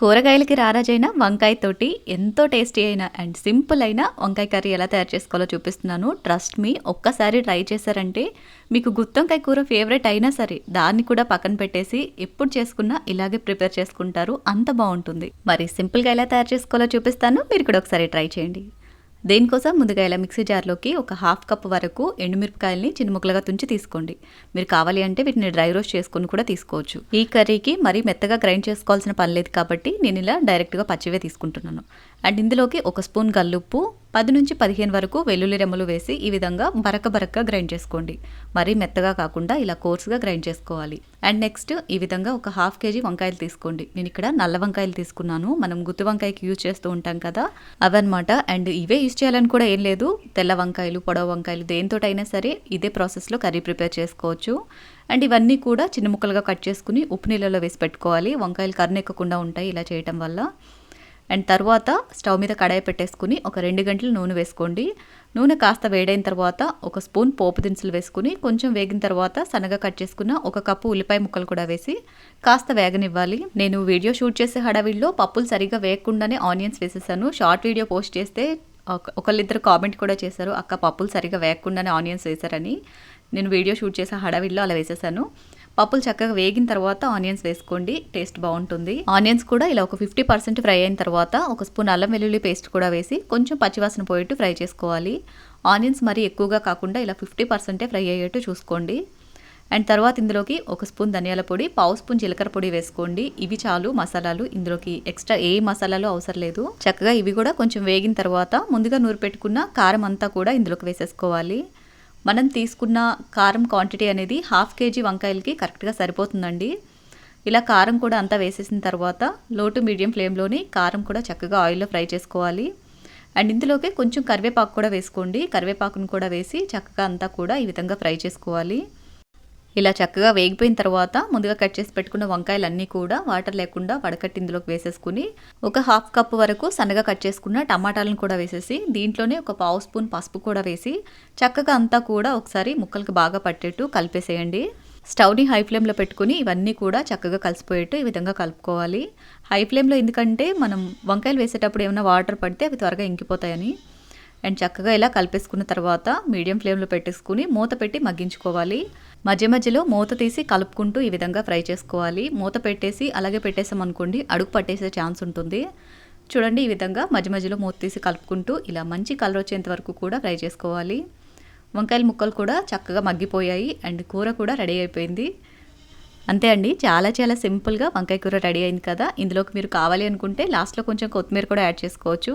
కూరగాయలకి రారాజైన వంకాయ తోటి ఎంతో టేస్టీ అయిన అండ్ సింపుల్ అయిన వంకాయ కర్రీ ఎలా తయారు చేసుకోవాలో చూపిస్తున్నాను. ట్రస్ట్ మీ ఒక్కసారి ట్రై చేశారంటే మీకు గుత్తొంకాయ కూర ఫేవరెట్ అయినా సరే దాన్ని కూడా పక్కన పెట్టేసి ఎప్పుడు చేసుకున్నా ఇలాగే ప్రిపేర్ చేసుకుంటారు. అంత బాగుంటుంది. మరి సింపుల్గా ఎలా తయారు చేసుకోవాలో చూపిస్తాను. మీరు కూడా ఒకసారి ట్రై చేయండి. దేనికోసం? ముందుగా ఇలా మిక్సీ జార్లోకి ఒక హాఫ్ కప్ వరకు ఎండుమిరపకాయల్ని చిన్న ముక్కలుగా తుంచి తీసుకోండి. మీరు కావాలి అంటే వీటిని డ్రై రోస్ట్ చేసుకుని కూడా తీసుకోవచ్చు. ఈ కర్రీకి మరీ మెత్తగా గ్రైండ్ చేసుకోవాల్సిన పని లేదు కాబట్టి నేను ఇలా డైరెక్ట్గా పచ్చివే తీసుకుంటున్నాను. అండ్ ఇందులోకి ఒక స్పూన్ గల్లుప్పు పది నుంచి పదిహేను వరకు వెల్లుల్లి రెమ్మలు వేసి ఈ విధంగా బరక బరక గ్రైండ్ చేసుకోండి. మరీ మెత్తగా కాకుండా ఇలా కోర్స్గా గ్రైండ్ చేసుకోవాలి. అండ్ నెక్స్ట్ ఈ విధంగా ఒక హాఫ్ కేజీ వంకాయలు తీసుకోండి. నేను ఇక్కడ నల్ల వంకాయలు తీసుకున్నాను. మనం గుత్తి వంకాయకి యూజ్ చేస్తూ ఉంటాం కదా అవన్నమాట. అండ్ ఇవే యూజ్ చేయాలని కూడా ఏం లేదు. తెల్ల వంకాయలు పొడవ వంకాయలు దేనితోటైనా సరే ఇదే ప్రాసెస్లో కర్రీ ప్రిపేర్ చేసుకోవచ్చు. అండ్ ఇవన్నీ కూడా చిన్న ముక్కలుగా కట్ చేసుకుని ఉప్పు నీళ్ళలో వేసి పెట్టుకోవాలి. వంకాయలు కర్నెక్కకుండా ఉంటాయి ఇలా చేయటం వల్ల. అండ్ తర్వాత స్టవ్ మీద కడాయి పెట్టేసుకుని ఒక రెండు గంటలు నూనె వేసుకోండి. నూనె కాస్త వేడైన తర్వాత ఒక స్పూన్ పోపు దినుసులు వేసుకుని కొంచెం వేగిన తర్వాత సన్నగా కట్ చేసుకున్న ఒక కప్పు ఉల్లిపాయ ముక్కలు కూడా వేసి కాస్త వేగనివ్వాలి. నేను వీడియో షూట్ చేసే హడావిడిలో పప్పులు సరిగా వేయకుండానే ఆనియన్స్ వేసేసాను. షార్ట్ వీడియో పోస్ట్ చేస్తే ఒకళ్ళిద్దరు కామెంట్ కూడా చేశారు అక్క పప్పులు సరిగా వేయకుండానే ఆనియన్స్ వేశారని. నేను వీడియో షూట్ చేసే హడావిడిలో అలా వేసేసాను. పప్పులు చక్కగా వేగిన తర్వాత ఆనియన్స్ వేసుకోండి. టేస్ట్ బాగుంటుంది. ఆనియన్స్ కూడా ఇలా ఒక ఫిఫ్టీ పర్సెంట్ ఫ్రై అయిన తర్వాత ఒక స్పూన్ అల్లం వెల్లుల్లి పేస్ట్ కూడా వేసి కొంచెం పచ్చివాసన పోయేట్టు ఫ్రై చేసుకోవాలి. ఆనియన్స్ మరీ ఎక్కువగా కాకుండా ఇలా ఫిఫ్టీ పర్సెంటే ఫ్రై అయ్యేట్టు చూసుకోండి. అండ్ తర్వాత ఇందులోకి ఒక స్పూన్ ధనియాల పొడి పావు స్పూన్ జీలకర్ర పొడి వేసుకోండి. ఇవి చాలు మసాలాలు. ఇందులోకి ఎక్స్ట్రా ఏ మసాలాలు అవసరం లేదు. చక్కగా ఇవి కూడా కొంచెం వేగిన తర్వాత ముందుగా నూరు పెట్టుకున్న కారం అంతా కూడా ఇందులోకి వేసేసుకోవాలి. మనం తీసుకున్న కారం క్వాంటిటీ అనేది హాఫ్ కేజీ వంకాయలకి కరెక్ట్గా సరిపోతుందండి. ఇలా కారం కూడా అంతా వేసేసిన తర్వాత లో టు మీడియం ఫ్లేమ్లోని కారం కూడా చక్కగా ఆయిల్లో ఫ్రై చేసుకోవాలి. అండ్ ఇందులోకి కొంచెం కరివేపాకు కూడా వేసుకోండి. కరివేపాకును కూడా వేసి చక్కగా అంతా కూడా ఈ విధంగా ఫ్రై చేసుకోవాలి. ఇలా చక్కగా వేగిపోయిన తర్వాత ముందుగా కట్ చేసి పెట్టుకున్న వంకాయలన్నీ కూడా వాటర్ లేకుండా వడకట్టి ఇందులోకి వేసేసుకుని ఒక హాఫ్ కప్ వరకు సన్నగా కట్ చేసుకున్న టమాటాలను కూడా వేసేసి దీంట్లోనే ఒక పావు స్పూన్ పసుపు కూడా వేసి చక్కగా అంతా కూడా ఒకసారి ముక్కలకు బాగా పట్టేట్టు కలిపేసేయండి. స్టవ్ని హై ఫ్లేమ్లో పెట్టుకుని ఇవన్నీ కూడా చక్కగా కలిసిపోయేట్టు ఈ విధంగా కలుపుకోవాలి. హై ఫ్లేమ్లో ఎందుకంటే మనం వంకాయలు వేసేటప్పుడు ఏమైనా వాటర్ పడితే అవి త్వరగా ఇంకిపోతాయని. అండ్ చక్కగా ఇలా కలిపేసుకున్న తర్వాత మీడియం ఫ్లేమ్లో పెట్టేసుకుని మూత పెట్టి మగ్గించుకోవాలి. మధ్య మధ్యలో మూత తీసి కలుపుకుంటూ ఈ విధంగా ఫ్రై చేసుకోవాలి. మూత పెట్టేసి అలాగే పెట్టేసామనుకోండి అడుగు పట్టేసే ఛాన్స్ ఉంటుంది. చూడండి ఈ విధంగా మధ్య మధ్యలో మూత తీసి కలుపుకుంటూ ఇలా మంచి కలర్ వచ్చేంత వరకు కూడా ఫ్రై చేసుకోవాలి. వంకాయల ముక్కలు కూడా చక్కగా మగ్గిపోయాయి అండ్ కూర కూడా రెడీ అయిపోయింది. అంతే అండి చాలా చాలా సింపుల్గా వంకాయ కూర రెడీ అయింది కదా. ఇందులోకి మీరు కావాలి అనుకుంటే లాస్ట్లో కొంచెం కొత్తిమీర కూడా యాడ్ చేసుకోవచ్చు.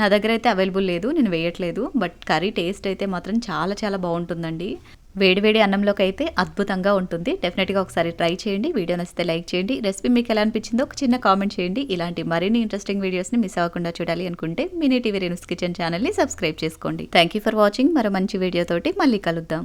నా దగ్గర అయితే అవైలబుల్ లేదు నేను వేయట్లేదు. బట్ కర్రీ టేస్ట్ అయితే మాత్రం చాలా చాలా బాగుంటుందండి. వేడివేడి అన్నంలోకి అయితే అద్భుతంగా ఉంటుంది. డెఫినెట్గా ఒకసారి ట్రై చేయండి. వీడియో నచ్చితే లైక్ చేయండి. రెసిపీ మీకు ఎలా అనిపించిందో ఒక చిన్న కామెంట్ చేయండి. ఇలాంటి మరిన్ని ఇంట్రెస్టింగ్ వీడియోస్ని మిస్ అవ్వకుండా చూడాలి అనుకుంటే మినీ టీవీ రేణుస్ కిచెన్ ఛానల్ని సబ్స్క్రైబ్ చేసుకోండి. థ్యాంక్ యూ ఫర్ వాచింగ్ మరో మంచి వీడియోతోటి మళ్ళీ కలుద్దాం.